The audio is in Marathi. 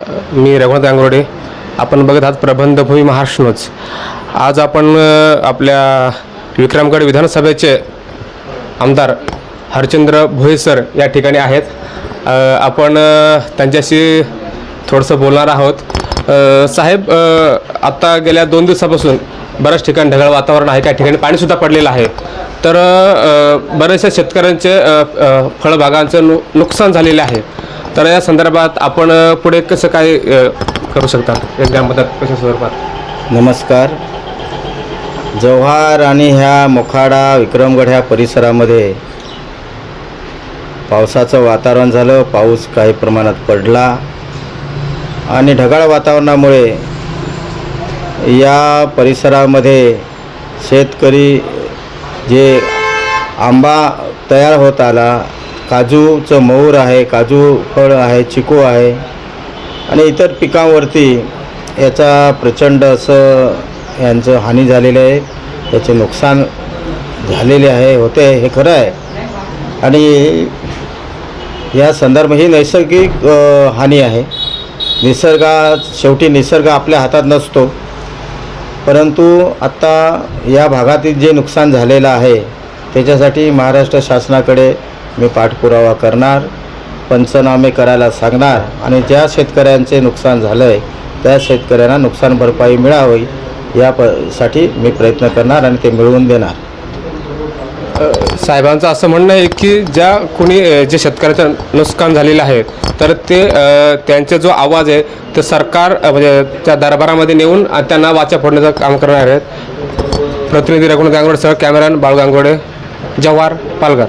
मी रघुनाथ गांगरोडे. आपण बघत आहात प्रबंधभूमी महाराष्ट्र आज आपण आपल्या विक्रमगड विधानसभेचे आमदार हरचंद्र भोये सर या ठिकाणी आहेत. आपण त्यांच्याशी थोडंसं बोलणार आहोत. साहेब आत्ता गेल्या दोन दिवसापासून बऱ्याच ठिकाणी ढगाळ वातावरण आहे. काही ठिकाणी पाणीसुद्धा पडलेलं आहे. तर बऱ्याचशा शेतकऱ्यांचे फळबागांचं नु नुकसान झालेलं आहे. तर या संदर्भात आपण पुढे कसं काय करू शकता एकदा कशा संदर्भात? नमस्कार. जव्हार आणि ह्या मोखाडा विक्रमगड ह्या परिसरामध्ये पावसाचं वातावरण झालं पाऊस काही प्रमाणात पडला आणि ढगाळ वातावरणामुळे या परिसरामध्ये शेतकरी जे आंबा तयार होत आला काजूचं मऊर आहे काजू फळ आहे चिकू आहे आणि इतर पिकांवरती याचा प्रचंड असं यांचं हानी झालेलं आहे याचे नुकसान झालेले आहे होते हे खरं आहे. आणि या संदर्भ ही नैसर्गिक हानी आहे. निसर्गात शेवटी निसर्ग आपल्या हातात नसतो. परंतु आत्ता या भागातील जे नुकसान झालेलं आहे त्याच्यासाठी महाराष्ट्र शासनाकडे मी पाठपुरावा करणार पंचनामे करायला सांगणार आणि ज्या शेतकऱ्यांचे नुकसान झालं आहे त्या शेतकऱ्यांना नुकसान भरपाई मिळावी या प साठी मी प्रयत्न करणार आणि ते मिळवून देणार. साहेबांचं असं म्हणणं आहे की ज्या कोणी जे शेतकऱ्याचं नुकसान झालेलं आहे तर ते त्यांचा जो आवाज आहे ते सरकार म्हणजे त्या दरबारामध्ये नेऊन त्यांना वाचा फोडण्याचं काम करणार आहेत. प्रतिनिधी रघुनाथ गांगोडे सह कॅमेरान बाळ गांगोडे जव्हार पालघर.